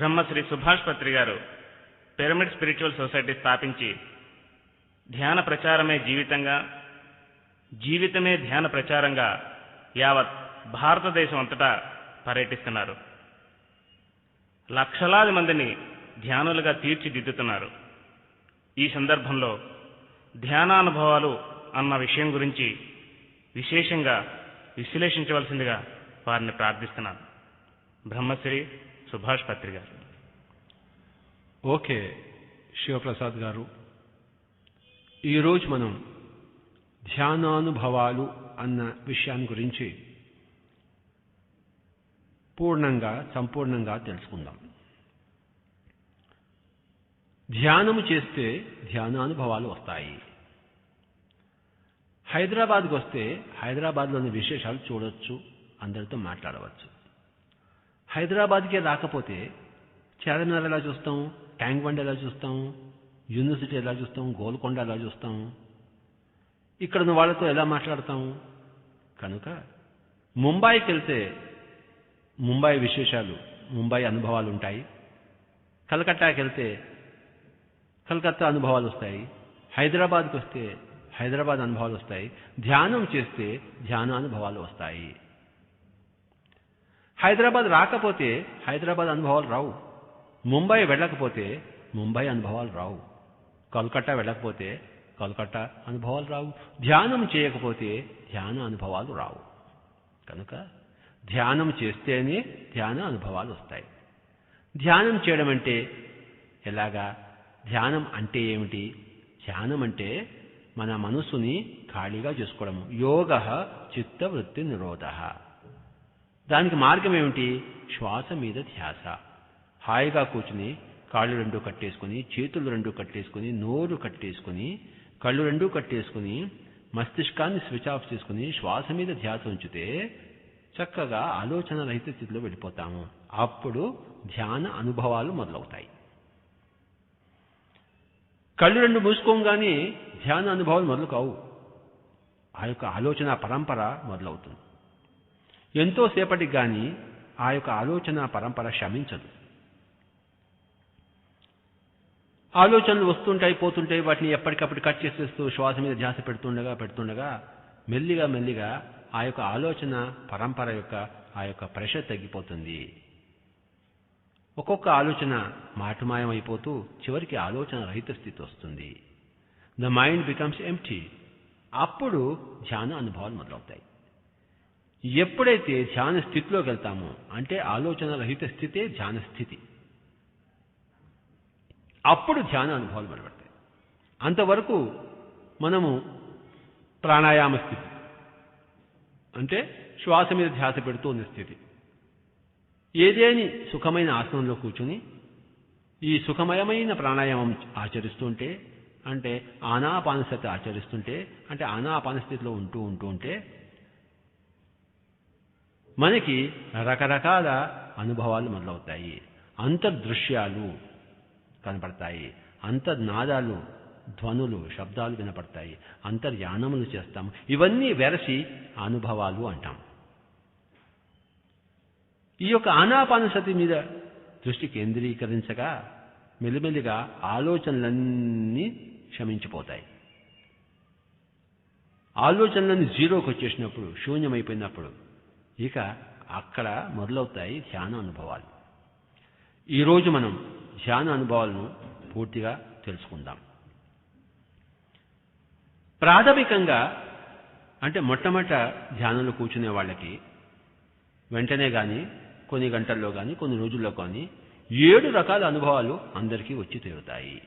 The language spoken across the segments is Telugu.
బ్రహ్మశ్రీ సుభాష్ పత్రి గారు పిరమిడ్ స్పిరిచువల్ సొసైటీ స్థాపించి ధ్యాన ప్రచారమే జీవితంగా జీవితమే ధ్యాన ప్రచారంగా యావత్ భారతదేశం అంతటా పర్యటిస్తున్నారు. లక్షలాది మందిని ధ్యానులుగా తీర్చిదిద్దుతున్నారు. ఈ సందర్భంలో ధ్యానానుభవాలు అన్న విషయం గురించి విశేషంగా విశ్లేషించవలసిందిగా వారిని ప్రార్థిస్తున్నాను. బ్రహ్మశ్రీ సుభాష్ పత్రి గారు. ఓకే శివప్రసాద్ గారు. ఈరోజు మనం ధ్యానానుభవాలు అన్న విషయాన్ని గురించి పూర్ణంగా సంపూర్ణంగా తెలుసుకుందాం. ధ్యానము చేస్తే ధ్యానానుభవాలు వస్తాయి. హైదరాబాద్కి వస్తే హైదరాబాద్లోని విశేషాలు చూడొచ్చు అందరితో మాట్లాడవచ్చు. హైదరాబాద్కే రాకపోతే చార్మినార్ ఎలా చూస్తాం? ట్యాంక్ బండ్ ఎలా చూస్తాం? యూనివర్సిటీ ఎలా చూస్తాం? గోల్కొండ ఎలా చూస్తాం? ఇక్కడ ఉన్న వాళ్ళతో ఎలా మాట్లాడతాం? కనుక ముంబైకి వెళ్తే ముంబై విశేషాలు ముంబై అనుభవాలు ఉంటాయి కలకట్టాకి వెళ్తే కలకత్తా అనుభవాలు వస్తాయి హైదరాబాద్కి వస్తే హైదరాబాద్ అనుభవాలు వస్తాయి ధ్యానం చేస్తే ధ్యానానుభవాలు వస్తాయి హైదరాబాద్ రాకపోతే హైదరాబాద్ అనుభవాలు రావు. ముంబై వెళ్ళకపోతే ముంబై అనుభవాలు రావు. కోల్కట్టా వెళ్ళకపోతే కోల్కట్టా అనుభవాలు రావు. ధ్యానం చేయకపోతే ధ్యాన అనుభవాలు రావు. కనుక ధ్యానం చేస్తేనే ధ్యాన అనుభవాలు వస్తాయి. ధ్యానం చేయడం అంటే ఎలాగా? ధ్యానం అంటే ఏమిటి? ధ్యానం అంటే మన మనసుని ఖాళీగా చేసుకోవడము. యోగ చిత్తవృత్తి నిరోధ. దానికి మార్గం ఏమిటి? శ్వాస మీద ధ్యాస. హాయిగా కూర్చుని కాళ్ళు రెండు కట్టేసుకుని చేతులు రెండు కట్టేసుకుని నోరు కట్టేసుకుని కళ్ళు రెండు కట్టేసుకుని మస్తిష్కాన్ని స్విచ్ ఆఫ్ చేసుకుని శ్వాస మీద ధ్యాస ఉంచితే చక్కగా ఆలోచన రహిత స్థితిలో వెళ్ళిపోతాము. అప్పుడు ధ్యాన అనుభవాలు మొదలవుతాయి. కళ్ళు రెండు మూసుకోగానే ధ్యాన అనుభవాలు మొదలు కావు ఆ యొక్క ఆలోచన పరంపర మొదలవుతుంది. ఎంతోసేపటికి కానీ ఆ యొక్క ఆలోచన పరంపర శమించదు. ఆలోచనలు వస్తుంటాయి పోతుంటాయి వాటిని ఎప్పటికప్పుడు కట్ చేసేస్తూ శ్వాస మీద ధ్యాస పెడుతుండగా పెడుతుండగా మెల్లిగా మెల్లిగా ఆ యొక్క ఆలోచన పరంపర యొక్క ఆ యొక్క ప్రెషర్ తగ్గిపోతుంది. ఒక్కొక్క ఆలోచన మాటుమాయం చివరికి ఆలోచన రహిత స్థితి వస్తుంది. ద మైండ్ బికమ్స్ ఎంటీ అప్పుడు ధ్యాన అనుభవాలు మొదలవుతాయి. ఎప్పుడైతే ధ్యాన స్థితిలోకి వెళ్తామో అంటే ఆలోచన రహిత స్థితే ధ్యాన స్థితి. అప్పుడు ధ్యాన అనుభవాలు మొదలుపెడతాయి. అంతవరకు మనము ప్రాణాయామ స్థితి అంటే శ్వాస మీద ధ్యాస పెడుతూ ఉన్న స్థితి. ఏదేని సుఖమైన ఆసనంలో కూర్చుని ఈ సుఖమయమైన ప్రాణాయామం ఆచరిస్తుంటే అంటే ఆనాపానస్థితి ఆచరిస్తుంటే అంటే ఆనాపానస్థితిలో ఉంటూ ఉంటూ ఉంటే మనకి రకరకాల అనుభవాలు మొదలవుతాయి. అంతర్దృశ్యాలు కనపడతాయి. అంతర్నాదాలు ధ్వనులు శబ్దాలు వినపడతాయి. అంతర్యానములు చేస్తాం ఇవన్నీ వెరసి అనుభవాలు అంటాం. ఈ యొక్క ఆనాపానసతి మీద దృష్టి కేంద్రీకరించగా మెల్లిమెల్లిగా ఆలోచనలన్నీ క్షమించిపోతాయి. ఆలోచనలన్నీ జీరోకి వచ్చేసినప్పుడు శూన్యమైపోయినప్పుడు ఇక అక్కడ మొదలవుతాయి ధ్యాన అనుభవాలు. ఈరోజు మనం ధ్యాన అనుభవాలను పూర్తిగా తెలుసుకుందాం. ప్రాథమికంగా అంటే మొట్టమొదట ధ్యానంలో కూర్చునే వాళ్ళకి వెంటనే కానీ కొన్ని గంటల్లో కానీ కొన్ని రోజుల్లో కానీ ఏడు రకాల అనుభవాలు అందరికీ వచ్చి తీరుతాయి.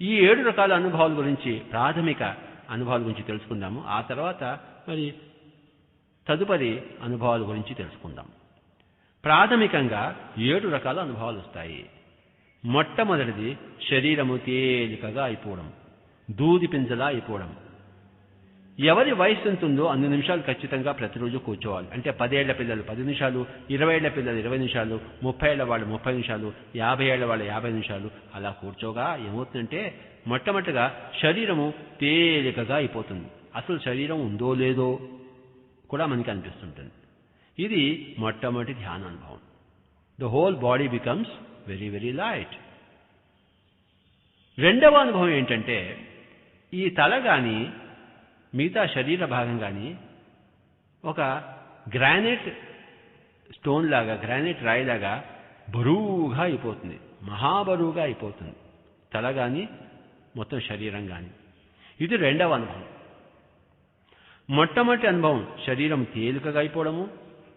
ఈ ఏడు రకాల అనుభవాల గురించి ప్రాథమిక అనుభవాల గురించి తెలుసుకుందాము. ఆ తర్వాత మరి తదుపరి అనుభవాల గురించి తెలుసుకుందాం. ప్రాథమికంగా ఏడు రకాల అనుభవాలు వస్తాయి. మొట్టమొదటిది శరీరము తేలికగా అయిపోవడం దూది పింజలా అయిపోవడం. ఎవరి వయసు ఎంత ఉందో అన్ని నిమిషాలు ఖచ్చితంగా ప్రతిరోజు కూర్చోవాలి. అంటే పదేళ్ళ పిల్లలు పది నిమిషాలు ఇరవై ఏళ్ళ పిల్లలు ఇరవై నిమిషాలు ముప్పై ఏళ్ళ వాళ్ళు ముప్పై నిమిషాలు యాభై ఏళ్ళ వాళ్ళు యాభై నిమిషాలు అలా కూర్చోగా ఏమవుతుందంటే మొట్టమొదటిగా శరీరము తేలికగా అయిపోతుంది. అసలు శరీరం ఉందో లేదో కూడా మనకి అనిపిస్తుంటుంది. ఇది మొట్టమొదటి ధ్యాన అనుభవం. The whole body becomes very very light రెండవ అనుభవం ఏంటంటే ఈ తల కానీ మిగతా శరీర భాగం కానీ ఒక గ్రానైట్ స్టోన్ లాగా గ్రానైట్ రాయిలాగా బరువుగా అయిపోతుంది. మహాబరువుగా అయిపోతుంది. తల కానీ మొత్తం శరీరం కానీ ఇది రెండవ అనుభవం. మొట్టమొదటి అనుభవం శరీరం తేలికగా అయిపోవడము.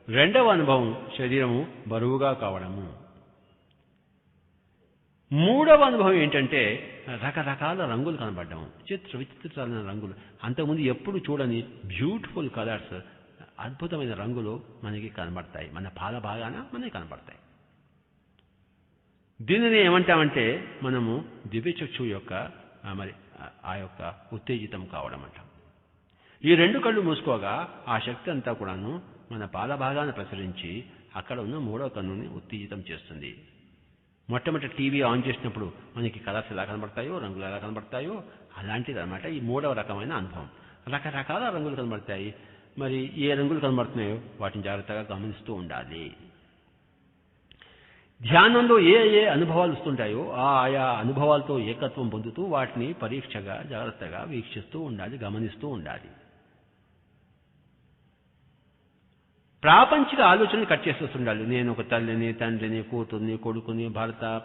రెండవ అనుభవం శరీరము బరువుగా కావడము. మూడవ అనుభవం ఏంటంటే రకరకాల రంగులు కనబడ్డాము. చిత్ర విచిత్రాలైన రంగులు. అంతకుముందు ఎప్పుడు చూడని బ్యూటిఫుల్ కలర్స్ అద్భుతమైన రంగులు మనకి కనబడతాయి. మన పాల భాగాన మనకి కనబడతాయి. దీనిని ఏమంటామంటే మనము దివ్యచక్షు యొక్క మరి ఆ- ఆ యొక్క ఉత్తేజితం కావడం అంటాం ఈ రెండు కళ్ళు మూసుకోగా ఆ శక్తి అంతా కూడాను మన పాదభాగాన్ని ప్రసరించి అక్కడ ఉన్న మూడో కన్నుని ఉత్తేజితం చేస్తుంది. మొట్టమొదటి టీవీ ఆన్ చేసినప్పుడు మనకి కలర్స్ ఎలా కనబడతాయో రంగులు ఎలా కనబడతాయో అలాంటిది అనమాట ఈ మూడవ రకమైన అనుభవం. రకరకాల రంగులు కనబడతాయి. మరి ఏ రంగులు కనబడుతున్నాయో వాటిని జాగ్రత్తగా గమనిస్తూ ఉండాలి. ధ్యానంలో ఏ ఏ అనుభవాలు వస్తుంటాయో ఆ ఆయా అనుభవాలతో ఏకత్వం పొందుతూ వాటిని పరీక్షగా జాగ్రత్తగా వీక్షిస్తూ ఉండాలి గమనిస్తూ ఉండాలి. ప్రాపంచిక ఆలోచనలు కట్ చేసేస్తుండాలి నేను ఒక తల్లిని తండ్రిని కూతుర్ని కొడుకుని భర్త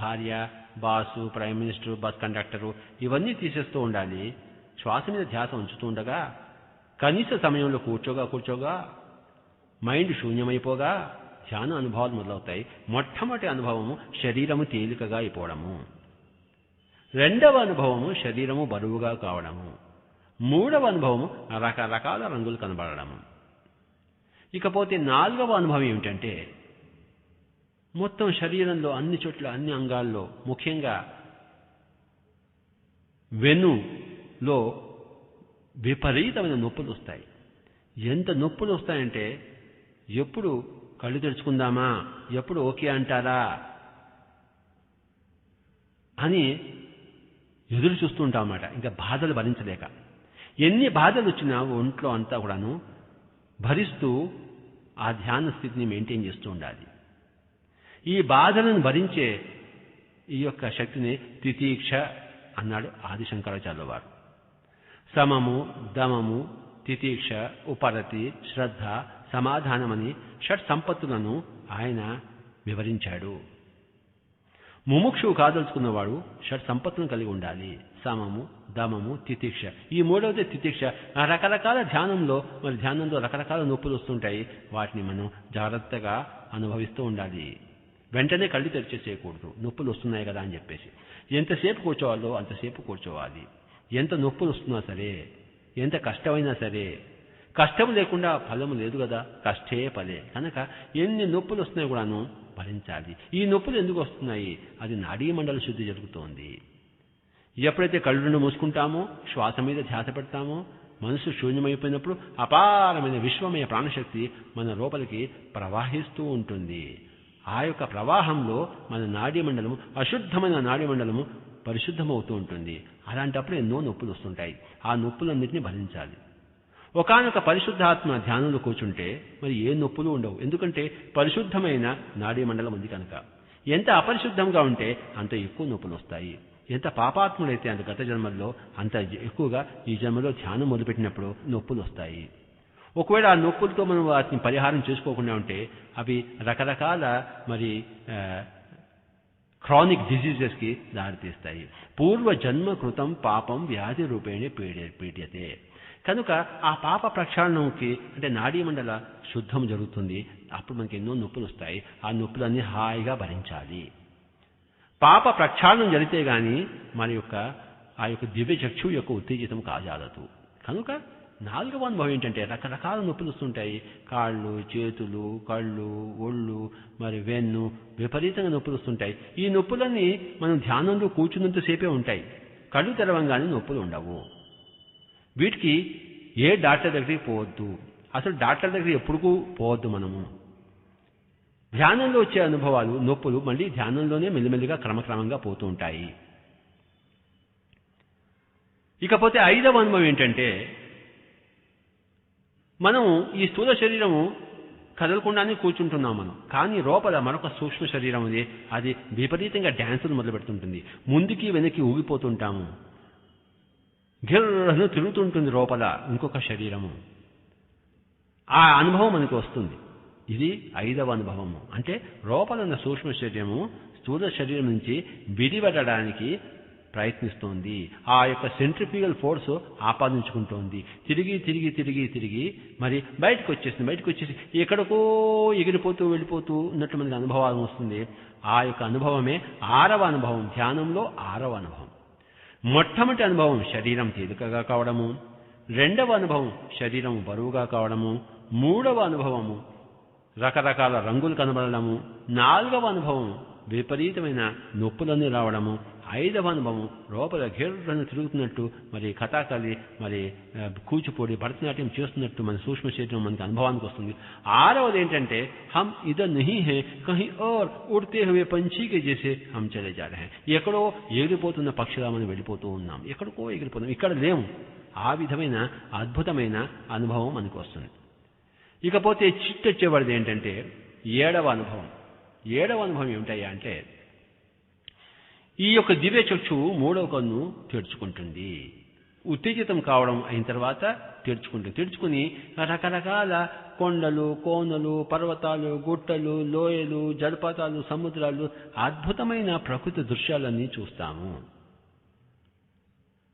భార్య boss prime minister bus conductor ఇవన్నీ తీసేస్తూ ఉండాలి. శ్వాస మీద ధ్యాస ఉంచుతూ ఉండగా కనీస సమయంలో కూర్చోగా కూర్చోగా మైండ్ శూన్యమైపోగా ధ్యాన అనుభవాలు మొదలవుతాయి. మొట్టమొదటి అనుభవము శరీరము తేలికగా అయిపోవడము. రెండవ అనుభవము శరీరము బరువుగా కావడము. మూడవ అనుభవము రకరకాల రంగులు కనబడడము. ఇకపోతే నాలుగవ అనుభవం ఏమిటంటే మొత్తం శరీరంలో అన్ని చోట్ల అన్ని అంగాల్లో ముఖ్యంగా వెన్నులో విపరీతమైన నొప్పులు వస్తాయి. ఎంత నొప్పులు వస్తాయంటే ఎప్పుడు కళ్ళు తెరుచుకుందామా ఎప్పుడు ఓకే అంటారా అని ఎదురు చూస్తుంటామాట అన్నమాట ఇంకా బాధలు భరించలేక. ఎన్ని బాధలు వచ్చినా ఒంట్లో అంతా కూడాను భరిస్తూ ఆ ధ్యాన స్థితిని మెయింటైన్ చేస్తూ ఉండాలి. ఈ బాధలను భరించే ఈ యొక్క శక్తిని తితీక్ష అన్నాడు ఆదిశంకరాచార్యుల వారు సమము దమము తితీక్ష ఉపరతి శ్రద్ధ సమాధానమని షట్ సంపత్తులను ఆయన వివరించాడు. ముముక్షువు కాదలుచుకున్నవాడు షట్ సంపత్తులను కలిగి ఉండాలి. సమము దమము తితిక్ష. ఈ మూడవది తితిక్ష. రకరకాల ధ్యానంలో మరి ధ్యానంలో రకరకాల నొప్పులు వస్తుంటాయి. వాటిని మనం జాగ్రత్తగా అనుభవిస్తూ ఉండాలి. వెంటనే కళ్ళు తెరిచేసేయకూడదు నొప్పులు వస్తున్నాయి కదా అని చెప్పేసి. ఎంతసేపు కూర్చోవాలో అంతసేపు కూర్చోవాలి. ఎంత నొప్పులు వస్తున్నా సరే ఎంత కష్టమైనా సరే కష్టం లేకుండా ఫలము లేదు కదా. కష్టే పదే కనుక ఎన్ని నొప్పులు వస్తున్నాయి కూడాను భరించాలి. ఈ నొప్పులు ఎందుకు వస్తున్నాయి? అది నాడీ మండల శుద్ధి జరుగుతోంది. ఎప్పుడైతే కళ్ళు మూసుకుంటామో శ్వాస మీద ధ్యాస పెడతామో మనసు శూన్యమైపోయినప్పుడు అపారమైన విశ్వమయ ప్రాణశక్తి మన లోపలికి ప్రవాహిస్తూ ఉంటుంది. ఆ యొక్క ప్రవాహంలో మన నాడీ మండలము అశుద్ధమైన నాడీ మండలము పరిశుద్ధమవుతూ ఉంటుంది. అలాంటప్పుడు ఎన్నో నొప్పులు వస్తుంటాయి. ఆ నొప్పులన్నింటినీ భరించాలి. ఒకానొక పరిశుద్ధాత్మ ధ్యానంలో కూర్చుంటే మరి ఏ నొప్పులు ఉండవు. ఎందుకంటే పరిశుద్ధమైన నాడీ మండలం ఉంది కనుక. ఎంత అపరిశుద్ధంగా ఉంటే అంత ఎక్కువ నొప్పులు వస్తాయి. ఎంత పాపాత్ముడైతే అంత గత జన్మల్లో అంత ఎక్కువగా ఈ జన్మలో ధ్యానం మొదలుపెట్టినప్పుడు నొప్పులు వస్తాయి. ఒకవేళ ఆ నొప్పులతో మనం వాటిని పరిహారం చేసుకోకుండా ఉంటే అవి రకరకాల మరి క్రానిక్ డిజీజెస్కి దారితీస్తాయి. పూర్వ జన్మ కృతం పాపం వ్యాధి రూపేణే పీడి పీడ్యతే. కనుక ఆ పాప ప్రక్షాళనంకి అంటే నాడీ మండల శుద్ధం జరుగుతుంది. అప్పుడు మనకి ఎన్నో నొప్పులు వస్తాయి ఆ నొప్పులన్నీ హాయిగా భరించాలి. పాప ప్రక్షాళనం జరిగితే గాని మన యొక్క ఆ యొక్క దివ్య చక్షు యొక్క ఉత్తేజితం కాజాలదు. కనుక నాలుగవ అనుభవం ఏంటంటే రకరకాల నొప్పులు వస్తుంటాయి. కాళ్ళు చేతులు కళ్ళు ఒళ్ళు మరి వెన్ను విపరీతంగా నొప్పులు వస్తుంటాయి. ఈ నొప్పులన్నీ మనం ధ్యానంలో కూర్చున్నంతసేపే ఉంటాయి. కళ్ళు తెరవంగానే నొప్పులు ఉండవు. వీటికి ఏ డాక్టర్ దగ్గరికి పోవద్దు. అసలు డాక్టర్ దగ్గర ఎప్పుడుకు పోవద్దు మనము. ధ్యానంలో వచ్చే అనుభవాలు నొప్పులు మళ్ళీ ధ్యానంలోనే మెల్లిమెల్లిగా క్రమక్రమంగా పోతూ ఉంటాయి. ఇకపోతే ఐదవ అనుభవం ఏంటంటే మనం ఈ స్థూల శరీరము కదలకుండానే కూర్చుంటున్నాం మనం. కానీ లోపల మరొక సూక్ష్మ శరీరం అది అది విపరీతంగా డ్యాన్సులు మొదలు పెడుతుంటుంది ముందుకి వెనక్కి ఊగిపోతుంటాము. గిర్రను తిరుగుతుంటుంది లోపల ఇంకొక శరీరము. ఆ అనుభవం మనకు వస్తుంది. ఇది ఐదవ అనుభవము. అంటే లోపల ఉన్న సూక్ష్మ శరీరము స్థూల శరీరం నుంచి విడిపడడానికి ప్రయత్నిస్తోంది. ఆ యొక్క సెంట్రిఫ్యూగల్ ఫోర్స్ ఆపాదించుకుంటోంది. తిరిగి తిరిగి తిరిగి తిరిగి మరి బయటకు వచ్చేసింది. బయటకు వచ్చేసి ఎక్కడికో ఎగిరిపోతూ వెళ్ళిపోతూ ఉన్నట్టు మనకి అనుభవాలు వస్తుంది. ఆ యొక్క అనుభవమే ఆరవ అనుభవం. ధ్యానంలో ఆరవ అనుభవం. మొట్టమొదటి అనుభవం శరీరం తేలికగా కావడము రెండవ అనుభవం శరీరం బరువుగా కావడము మూడవ అనుభవము రకరకాల రంగులు కనబడడము నాలుగవ అనుభవం విపరీతమైన నొప్పులన్నీ రావడము ఐదవ అనుభవం. లోపల గిర్రను తిరుగుతున్నట్టు మరి కథాకళి మరి కూచిపూడి భరతనాట్యం చేస్తున్నట్టు మన సూక్ష్మ శరీరం మనకి అనుభవానికి వస్తుంది. ఆరవది ఏంటంటే హమ్ either Nahi hey Kahin or ఉడితే హే పంచీకి చేసే హమ్ చలే జా రహే ఎక్కడో ఎగిరిపోతున్న పక్షిగా మనం వెళ్ళిపోతూ ఉన్నాం. ఎక్కడికో ఎగిరిపోతున్నాం. ఇక్కడ లేము. ఆ విధమైన అద్భుతమైన అనుభవం మనకు వస్తుంది. ఇకపోతే చిట్టొచ్చేవాడిది ఏంటంటే ఏడవ అనుభవం. ఏడవ అనుభవం ఏమిటయ్యా అంటే ఈ యొక్క దివ్య చక్షు మూడవ కన్ను తెరుచుకుంటుంది. ఉత్తేజితం కావడం అయిన తర్వాత తెరుచుకుంటుంది. తెరుచుకుని రకరకాల కొండలు కోనలు పర్వతాలు గుట్టలు లోయలు జలపాతాలు సముద్రాలు అద్భుతమైన ప్రకృతి దృశ్యాలన్నీ చూస్తాము.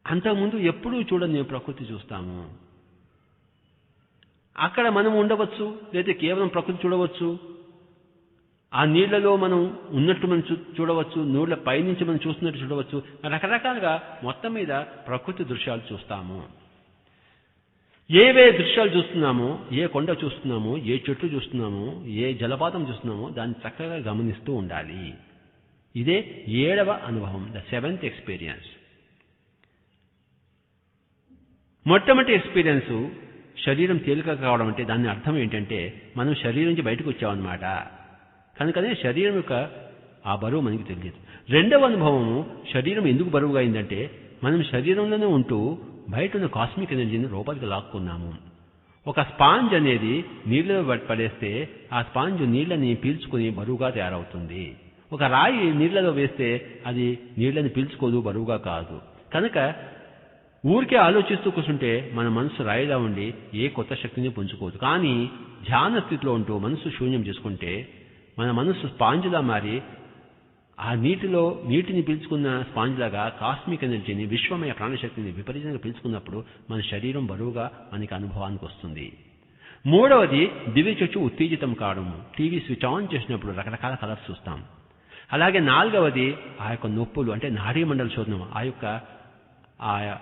అంతకుముందు ఎప్పుడూ చూడని ప్రకృతి చూస్తాము. అక్కడ మనం ఉండవచ్చు లేదా కేవలం ప్రకృతి చూడవచ్చు ఆ నీళ్ళలో మనం ఉన్నట్టు మనం చూడవచ్చు నూళ్ళ పైనుంచి మనం చూస్తున్నట్టు చూడవచ్చు. రకరకాలుగా మొత్తం మీద ప్రకృతి దృశ్యాలు చూస్తాము. ఏవే దృశ్యాలు చూస్తున్నామో ఏ కొండ చూస్తున్నామో ఏ చెట్టు చూస్తున్నామో ఏ జలపాతం చూస్తున్నామో దాన్ని చక్కగా గమనిస్తూ ఉండాలి. ఇదే ఏడవ అనుభవం ద సెవెంత్ ఎక్స్పీరియన్స్. మొట్టమొదటి ఎక్స్పీరియన్స్ శరీరం తేలిక కావడం అంటే దాని అర్థం ఏంటంటే మనం శరీరం నుంచి బయటకు వచ్చామన్నమాట. కనుకనే శరీరం యొక్క ఆ బరువు మనకి తెలియదు. రెండవ అనుభవము శరీరం ఎందుకు బరువుగా అయిందంటే మనం శరీరంలోనే ఉంటూ బయట ఉన్న కాస్మిక్ ఎనర్జీని లోపలికి లాక్కున్నాము. ఒక స్పాంజ్ అనేది నీళ్ళలో పడేస్తే ఆ స్పాంజ్ నీళ్ళని పీల్చుకుని బరువుగా తయారవుతుంది. ఒక రాయి నీళ్ళలో వేస్తే అది నీళ్ళని పీల్చుకోదు బరువుగా కాదు. కనుక ఊరికే ఆలోచిస్తూ కూర్చుంటే మన మనసు రాయిలా ఉండి ఏ కొత్త శక్తిని పుంజుకోదు. కానీ ధ్యాన స్థితిలో ఉంటూ మనసు శూన్యం చేసుకుంటే మన మనసు స్పాంజిలా మారి ఆ నీటిలో నీటిని పీల్చుకున్న స్పాంజ్లాగా కాస్మిక్ ఎనర్జీని విశ్వమయ ప్రాణశక్తిని విపరీతంగా పీల్చుకున్నప్పుడు మన శరీరం బరువుగా మనకి అనుభవానికి వస్తుంది. మూడవది దివ్య చొచ్చు ఉత్తేజితం కావడం. టీవీ స్విచ్ ఆన్ చేసినప్పుడు రకరకాల కలర్స్ చూస్తాం. అలాగే నాలుగవది ఆ యొక్క నొప్పులు అంటే నాడీ మండల శోధనం. ఆ యొక్క ఆ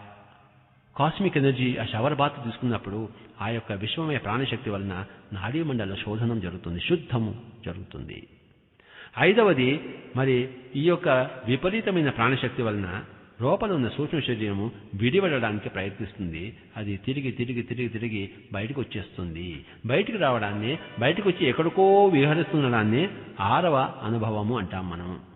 కాస్మిక్ ఎనర్జీ ఆ షవర్ బాత్ తీసుకున్నప్పుడు ఆ యొక్క విశ్వమయ ప్రాణశక్తి వలన నాడీమండల శోధనం జరుగుతుంది శుద్ధము జరుగుతుంది. ఐదవది మరి ఈ యొక్క విపరీతమైన ప్రాణశక్తి వలన లోపల ఉన్న సూక్ష్మ శరీరము విడిపడడానికి ప్రయత్నిస్తుంది. అది తిరిగి తిరిగి తిరిగి తిరిగి బయటకు వచ్చేస్తుంది. బయటికి రావడాన్ని బయటకు వచ్చి ఎక్కడికో విహరిస్తుండడాన్ని ఆరవ అనుభవము అంటాం మనం.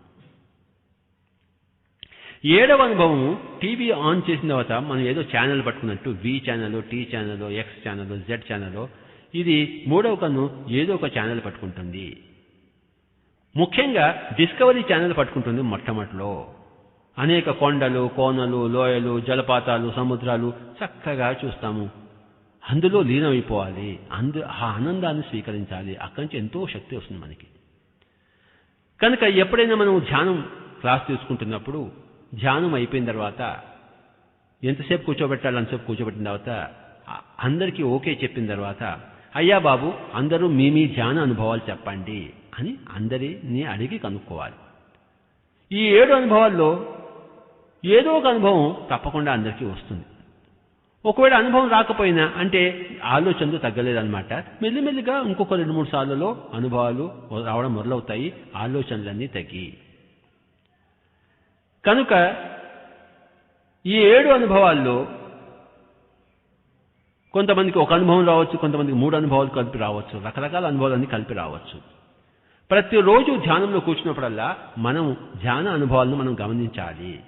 ఏడవ అనుభవము టీవీ ఆన్ చేసిన తర్వాత మనం ఏదో channel పట్టుకున్నట్టు V channel T channel X channel Z channel ఇది మూడవ కన్ను ఏదో ఒక ఛానల్ పట్టుకుంటుంది. ముఖ్యంగా డిస్కవరీ ఛానల్ పట్టుకుంటుంది మొట్టమొదటిలో. అనేక కొండలు కోనలు లోయలు జలపాతాలు సముద్రాలు చక్కగా చూస్తాము. అందులో లీనమైపోవాలి. అందు ఆ ఆనందాన్ని స్వీకరించాలి. అక్కడి నుంచి ఎంతో శక్తి వస్తుంది మనకి. కనుక ఎప్పుడైనా మనం ధ్యానం క్లాస్ తీసుకుంటున్నప్పుడు ధ్యానం అయిపోయిన తర్వాత ఎంతసేపు కూర్చోబెట్టాలని అంతసేపు కూర్చోబెట్టిన తర్వాత అందరికీ ఓకే చెప్పిన తర్వాత అయ్యా బాబు అందరూ మీ మీ ధ్యాన అనుభవాలు చెప్పండి అని అందరిని అడిగి కనుక్కోవాలి. ఈ ఏడు అనుభవాల్లో ఏదో ఒక అనుభవం తప్పకుండా అందరికీ వస్తుంది. ఒకవేళ అనుభవం రాకపోయినా అంటే ఆలోచనలు తగ్గలేదన్నమాట. మెల్లిమెల్లిగా ఇంకొక రెండు మూడు సార్లలో అనుభవాలు రావడం మొదలవుతాయి ఆలోచనలన్నీ తగ్గి కనుక ఈ ఏడు అనుభవాల్లో కొంతమందికి ఒక అనుభవం రావచ్చు కొంతమందికి మూడు అనుభవాలు కలిపి రావచ్చు రకరకాల అనుభవాలన్నీ కలిపి రావచ్చు. ప్రతిరోజు ధ్యానంలో కూర్చున్నప్పుడల్లా మనం ధ్యాన అనుభవాలను మనం గమనించాలి.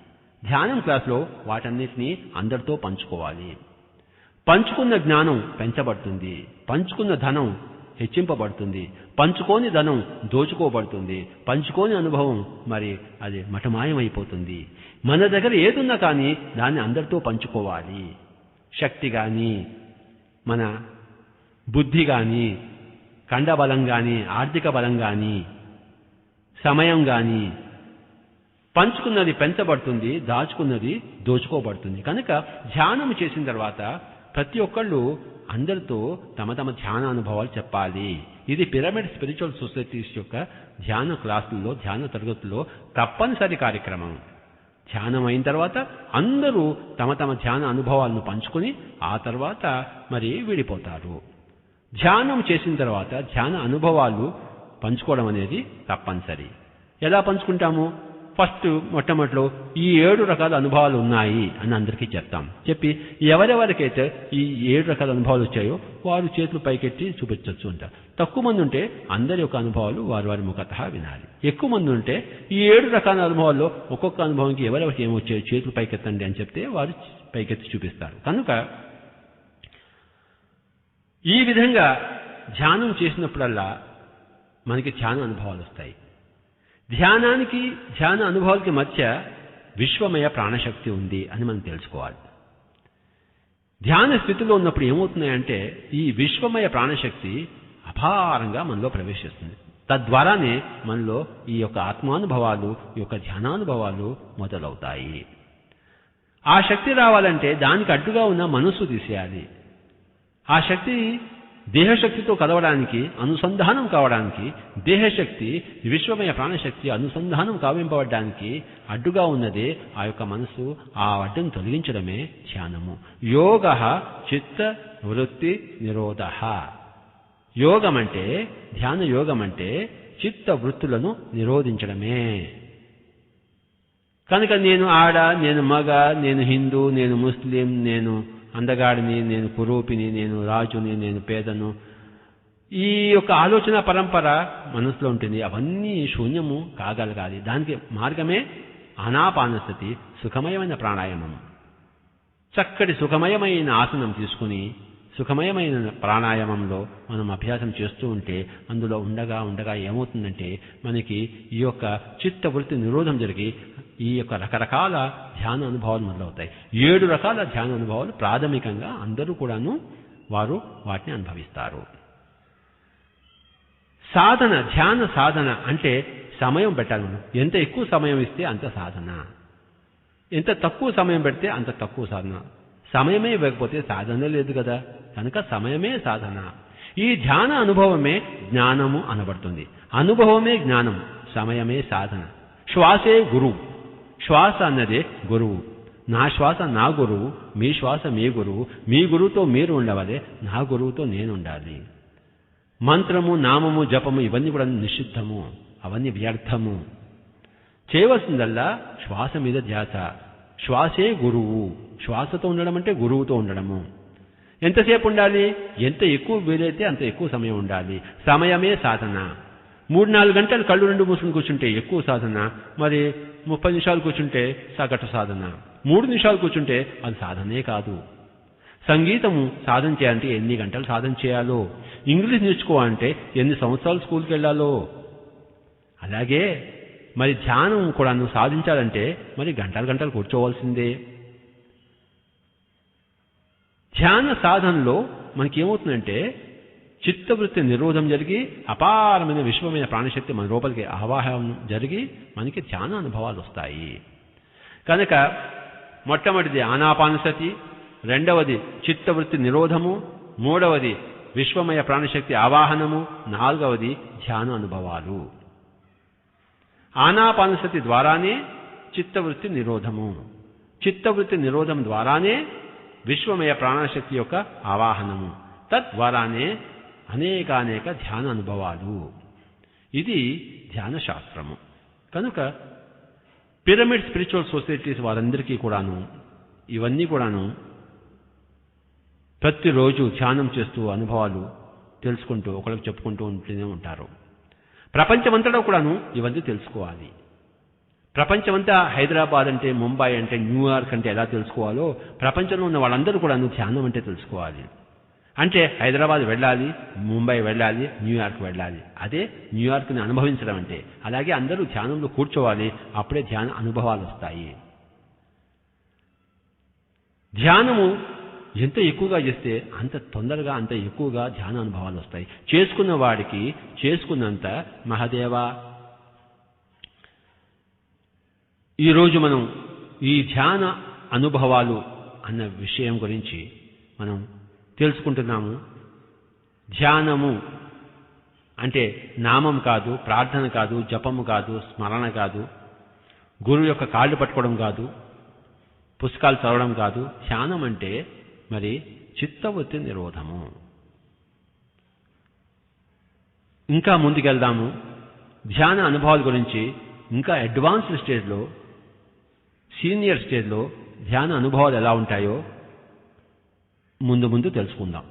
ధ్యానం క్లాస్లో వాటన్నిటినీ అందరితో పంచుకోవాలి. పంచుకున్న జ్ఞానం పెంచబడుతుంది. పంచుకున్న ధనం హెచ్చింపబడుతుంది. పంచుకోని ధనం దోచుకోబడుతుంది. పంచుకోని అనుభవం మరి అది మఠమాయమైపోతుంది. మన దగ్గర ఏదున్నా కానీ దాన్ని అందరితో పంచుకోవాలి. శక్తి కానీ మన బుద్ధి కానీ కండబలం కానీ ఆర్థిక బలం కానీ సమయం కానీ పంచుకున్నది పెంచబడుతుంది దాచుకున్నది దోచుకోబడుతుంది. కనుక ధ్యానం చేసిన తర్వాత ప్రతి ఒక్కళ్ళు అందరితో తమ తమ ధ్యాన అనుభవాలు చెప్పాలి. ఇది పిరమిడ్ స్పిరిచువల్ సొసైటీస్ యొక్క ధ్యాన క్లాసుల్లో ధ్యాన తరగతుల్లో తప్పనిసరి కార్యక్రమం. ధ్యానం అయిన తర్వాత అందరూ తమ తమ ధ్యాన అనుభవాలను పంచుకొని ఆ తర్వాత మరి విడిపోతారు. ధ్యానం చేసిన తర్వాత ధ్యాన అనుభవాలు పంచుకోవడం అనేది తప్పనిసరి. ఎలా పంచుకుంటాము? ఫస్ట్ మొట్టమొదటిలో ఈ ఏడు రకాల అనుభవాలు ఉన్నాయి అని అందరికీ చెప్తాం. చెప్పి ఎవరెవరికైతే ఈ ఏడు రకాల అనుభవాలు వచ్చాయో వారు చేతులు పైకెట్టి చూపించవచ్చు అంటారు తక్కువ మంది ఉంటే అందరి యొక్క అనుభవాలు వారి వారి ముఖత వినాలి. ఎక్కువ మంది ఉంటే ఈ ఏడు రకాల అనుభవాల్లో ఒక్కొక్క అనుభవంకి ఎవరెవరికి ఏమొచ్చాయో చేతులు పైకెత్తండి అని చెప్తే వారు పైకెత్తి చూపిస్తారు. కనుక ఈ విధంగా ధ్యానం చేసినప్పుడల్లా మనకి చాలా అనుభవాలు వస్తాయి. ధ్యానానికి ధ్యాన అనుభవాలకి మధ్య విశ్వమయ ప్రాణశక్తి ఉంది అని మనం తెలుసుకోవాలి. ధ్యాన స్థితిలో ఉన్నప్పుడు ఏమవుతున్నాయంటే ఈ విశ్వమయ ప్రాణశక్తి అపారంగా మనలో ప్రవేశిస్తుంది. తద్వారానే మనలో ఈ యొక్క ఆత్మానుభవాలు ఈ యొక్క ధ్యానానుభవాలు మొదలవుతాయి. ఆ శక్తి రావాలంటే దానికి అడ్డుగా ఉన్న మనస్సు తీసేయాలి. ఆ శక్తి దేహశక్తితో కలవడానికి అనుసంధానం కావడానికి దేహశక్తి విశ్వమయ ప్రాణశక్తి అనుసంధానం కావింపబడ్డానికి అడ్డుగా ఉన్నదే ఆ యొక్క మనసు ఆ అడ్డును తొలగించడమే ధ్యానము. యోగ చిత్త వృత్తి నిరోధ. యోగం అంటే ధ్యాన యోగం అంటే చిత్త వృత్తులను నిరోధించడమే. కనుక నేను ఆడ నేను మగ నేను హిందూ నేను ముస్లిం నేను అందగాడిని నేను కురూపిని నేను రాజుని నేను పేదను. ఈ యొక్క ఆలోచన పరంపర మనసులో ఉంటుంది. అవన్నీ శూన్యము కాగలగాలి. దానికి మార్గమే అనాపానసతి సుఖమయమైన ప్రాణాయామం. చక్కటి సుఖమయమైన ఆసనం తీసుకుని సుఖమయమైన ప్రాణాయామంలో మనం అభ్యాసం చేస్తూ ఉంటే అందులో ఉండగా ఉండగా ఏమవుతుందంటే మనకి ఈ యొక్క చిత్తవృత్తి నిరోధం జరిగి ఈ యొక్క రకరకాల ధ్యాన అనుభవాలు మొదలవుతాయి. ఏడు రకాల ధ్యాన అనుభవాలు ప్రాథమికంగా అందరూ కూడాను వారు వాటిని అనుభవిస్తారు. సాధన ధ్యాన సాధన అంటే సమయం పెట్టాలి. మనం ఎంత ఎక్కువ సమయం ఇస్తే అంత సాధన. ఎంత తక్కువ సమయం పెడితే అంత తక్కువ సాధన. సమయమే ఇవ్వకపోతే సాధన లేదు కదా. కనుక సమయమే సాధన. ఈ ధ్యాన అనుభవమే జ్ఞానము అనబడుతుంది. అనుభవమే జ్ఞానం సమయమే సాధన. శ్వాసే గురువు. శ్వాస అన్నదే గురువు. నా శ్వాస నా గురువు మీ శ్వాస మీ గురువు మీ గురువుతో మీరు ఉండవాలి నా గురువుతో నేను ఉండాలి. మంత్రము నామము జపము ఇవన్నీ కూడా నిషిద్ధము. అవన్నీ వ్యర్థము. చేయవలసిందల్లా శ్వాస మీద ధ్యాస. శ్వాసే గురువు. శ్వాసతో ఉండడం అంటే గురువుతో ఉండడము. ఎంతసేపు ఉండాలి? ఎంత ఎక్కువ వీలైతే అంత ఎక్కువ సమయం ఉండాలి. సమయమే సాధన. మూడు నాలుగు గంటలు కళ్ళు రెండు మూసుకుని కూర్చుంటే ఎక్కువ సాధన మరి ముప్పై నిమిషాలు కూర్చుంటే సగటు సాధన మూడు నిమిషాలు కూర్చుంటే అది సాధనే కాదు. సంగీతము సాధన చేయాలంటే ఎన్ని గంటలు సాధన చేయాలో ఇంగ్లీష్ నేర్చుకోవాలంటే ఎన్ని సంవత్సరాలు స్కూల్కి వెళ్ళాలో. అలాగే మరి ధ్యానం కూడా నువ్వు సాధించాలంటే మరి గంటలు గంటలు కూర్చోవలసిందే. ధ్యాన సాధనలో మనకి ఏమవుతుందంటే చిత్తవృత్తి నిరోధం జరిగి అపారమైన విశ్వమైన ప్రాణశక్తి మన లోపలికి ఆవాహనం జరిగి మనకి ధ్యాన అనుభవాలు వస్తాయి. కనుక మొట్టమొదటిది ఆనాపానసతి రెండవది చిత్తవృత్తి నిరోధము మూడవది విశ్వమయ ప్రాణశక్తి ఆవాహనము నాలుగవది ధ్యాన అనుభవాలు. ఆనాపానసతి ద్వారానే చిత్తవృత్తి నిరోధము. చిత్తవృత్తి నిరోధం ద్వారానే విశ్వమయ ప్రాణశక్తి యొక్క ఆవాహనము. తద్వారానే అనేకానేక ధ్యాన అనుభవాలు ఇది ధ్యాన శాస్త్రము కనుక పిరమిడ్ స్పిరిచువల్ సొసైటీస్ వారందరికీ కూడాను ఇవన్నీ కూడాను ప్రతిరోజు ధ్యానం చేస్తూ అనుభవాలు తెలుసుకుంటూ ఒకరికి చెప్పుకుంటూ ఉంటూనే ఉంటారు. ప్రపంచమంతటా కూడాను ఇవన్నీ తెలుసుకోవాలి. ప్రపంచమంతా హైదరాబాద్ అంటే ముంబై అంటే న్యూయార్క్ అంటే ఎలా తెలుసుకోవాలో ప్రపంచంలో ఉన్న వాళ్ళందరూ కూడాను ధ్యానం అంటే తెలుసుకోవాలి. అంటే హైదరాబాద్ వెళ్ళాలి ముంబై వెళ్ళాలి న్యూయార్క్ వెళ్ళాలి. అదే న్యూయార్క్ని అనుభవించడం అంటే. అలాగే అందరూ ధ్యానంలో కూర్చోవాలి అప్పుడే ధ్యాన అనుభవాలు వస్తాయి. ధ్యానము ఎంత ఎక్కువగా చేస్తే అంత తొందరగా అంత ఎక్కువగా ధ్యాన అనుభవాలు వస్తాయి. చేసుకున్న వాడికి చేసుకున్నంత మహాదేవ ఈరోజు మనం ఈ ధ్యాన అనుభవాలు అన్న విషయం గురించి మనం తెలుసుకుంటున్నాము. ధ్యానము అంటే నామం కాదు ప్రార్థన కాదు జపము కాదు స్మరణ కాదు. గురువు యొక్క కాళ్ళు పట్టుకోవడం కాదు పుస్తకాలు చదవడం కాదు. ధ్యానం అంటే మరి చిత్తవృత్తి నిరోధము. ఇంకా ముందుకెళ్దాము. ధ్యాన అనుభవాల గురించి ఇంకా అడ్వాన్స్డ్ స్టేజ్లో సీనియర్ స్టేజ్లో ధ్యాన అనుభవాలు ఎలా ఉంటాయో ముందు ముందు తెలుసుకుందాం.